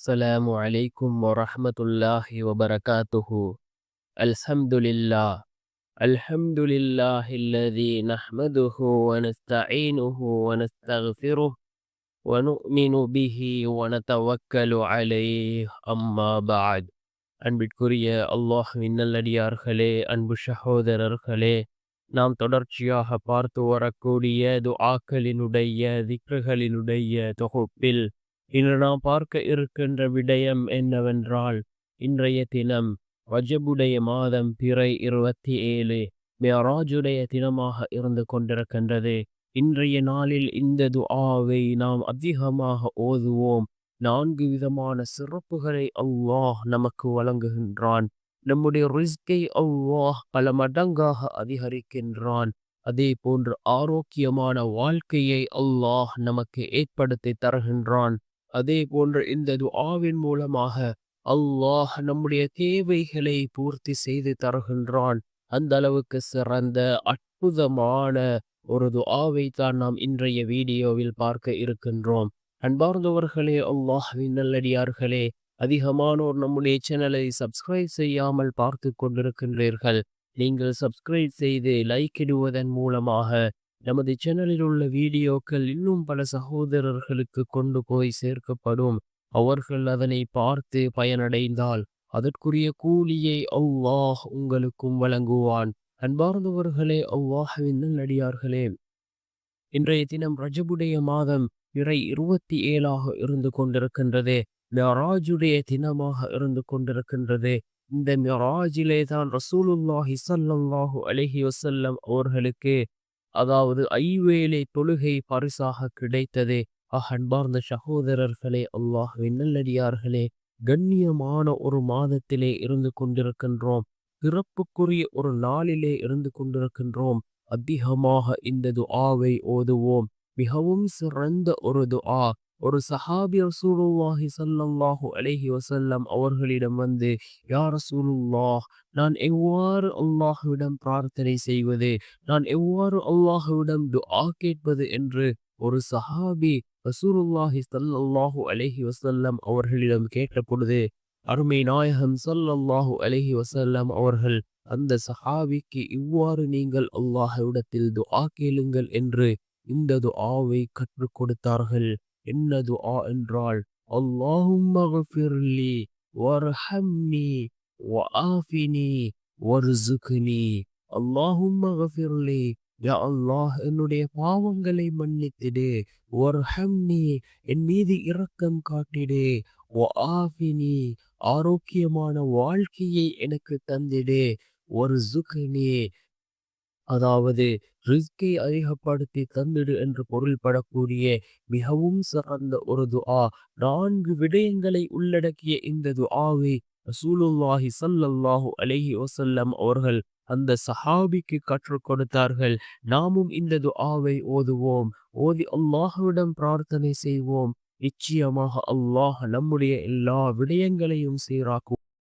السلام عليكم ورحمة الله وبركاته الحمد لله الحمد لله الذي نحمده ونستعينه ونستغفره ونؤمن به ونتوكل عليه أما بعد அன்பிற்குரிய அல்லாஹ்வின் நல்லடியார்களே அன்பு சகோதரர்களே நாம் தொடர்ச்சியாக பார்த்து வரக்கூடிய துஆக்களினுடைய திக்ருகளினுடைய தொகுப்பில் இன்று நாம் பார்க்க இருக்கின்ற விடயம் என்னவென்றால் இன்றைய தினம் ரஜபுடைய மாதம் பிறை இருபத்தி ஏழு மியராஜுடைய தினமாக இருந்து கொண்டிருக்கின்றது. இன்றைய நாளில் இந்த துஆவை நாம் அதிகமாக ஓதுவோம். நான்கு விதமான சிறப்புகளை அல்லாஹ் நமக்கு வழங்குகின்றான். நம்முடைய ரிஸ்கை அல்லாஹ் பல மடங்காக அதிகரிக்கின்றான். அதே போன்று ஆரோக்கியமான வாழ்க்கையை அல்லாஹ் நமக்கு ஏற்படுத்தி தருகின்றான். அதே போன்று இந்த துஆவின் மூலமாக அல்லாஹ் நம்முடைய தேவைகளை பூர்த்தி செய்து தருகின்றான். அந்த அளவுக்கு சிறந்த அற்புதமான ஒரு துஆவை தான் நாம் இன்றைய வீடியோவில் பார்க்க இருக்கின்றோம். அன்பார்ந்தவர்களே அல்லாஹ்வின் நல்லடியார்களே அதிகமானோர் நம்முடைய சேனலை சப்ஸ்கிரைப் செய்யாமல் பார்த்து கொண்டிருக்கின்றீர்கள். நீங்கள் சப்ஸ்கிரைப் செய்து லைக் இடுவதன் மூலமாக நமது சேனலில் உள்ள வீடியோக்கள் இன்னும் பல சகோதரர்களுக்கு கொண்டு போய் சேர்க்கப்படும். அவர்கள் அதனை பார்த்து பயனடைந்தால் அதற்குரிய கூலியை அவ்வாஹ் உங்களுக்கும் வழங்குவான். அன்பார்ந்தவர்களே அவ்வாஹவின் நல்லடியார்களே. இன்றைய தினம் ரஜபுடைய மாதம் இறை இருபத்தி ஏழாக இருந்து கொண்டிருக்கின்றது. மியராஜுடைய தினமாக இருந்து கொண்டிருக்கின்றது. இந்த மியராஜிலே தான் ரசூலுல்லாஹி ஸல்லல்லாஹு அலஹி வசல்லம் அவர்களுக்கு அதாவது ஐவேளை தொழுகை பரிசாக கிடைத்ததே ஆக அன்பார்ந்த சகோதரர்களே அல்லாஹ் விண்ணல்லடியார்களே கண்ணியமான ஒரு மாதத்திலே இருந்து கொண்டிருக்கின்றோம். பிறப்புக்குரிய ஒரு நாளிலே இருந்து கொண்டிருக்கின்றோம். அதிகமாக இந்த துஆவை ஓதுவோம். மிகவும் சிறந்த ஒரு துஆ. ஒரு சஹாபி ரசூலுல்லாஹி சல்லாஹு அலஹி வசல்லம் அவர்களிடம் வந்து யா ரசூலுல்லாஹ் நான் எவ்வாறு அல்லாஹுவிடம் பிரார்த்தனை செய்வது? நான் எவ்வாறு அல்லாஹுவிடம் துஆ கேட்பது? என்று ஒரு சஹாபி ரசூலுல்லாஹி சல்லாஹு அலஹி வசல்லம் அவர்களிடம் கேட்ட பொழுது அருமை நாயகம் சல்லல்லாஹு அலஹி வசல்லம் அவர்கள் அந்த சஹாபிக்கு இவ்வாறு நீங்கள் அல்லாஹுவிடத்தில் துஆ கேளுங்கள் என்று இந்த துஆவை கற்றுக் கொடுத்தார்கள். என்ன துஆ என்றால் அல்லாஹும் கஃபிர்லி வர்ஹம்னி வஆஃபினி வர்சுக்னி அல்லாஹும் கஃபிர்லி யா அல்லாஹ் என்னுடைய பாவங்களை மன்னித்திடு. வர்ஹம்னி என் மீது இரக்கம் காட்டிடு. வஆஃபினி ஆரோக்கியமான வாழ்க்கையை எனக்கு தந்திடு. ஒரு வர்சுக்னி அதாவது ரிஸ்கை அதிகப்படுத்தி தந்திடு என்று பொருள்படக்கூடிய மிகவும் சிறந்த ஒரு துஆ. நான்கு விடயங்களை உள்ளடக்கிய இந்த துஆவை ரசூலுல்லாஹி சல்லல்லாஹு அலஹி வசல்லம் அவர்கள் அந்த சஹாபிக்கு கற்றுக் கொடுத்தார்கள். நாமும் இந்த துஆவை ஓதுவோம். ஓதி அல்லாஹ்விடம் பிரார்த்தனை செய்வோம். நிச்சயமாக அல்லாஹ் நம்முடைய எல்லா விடயங்களையும் சீராக்கும்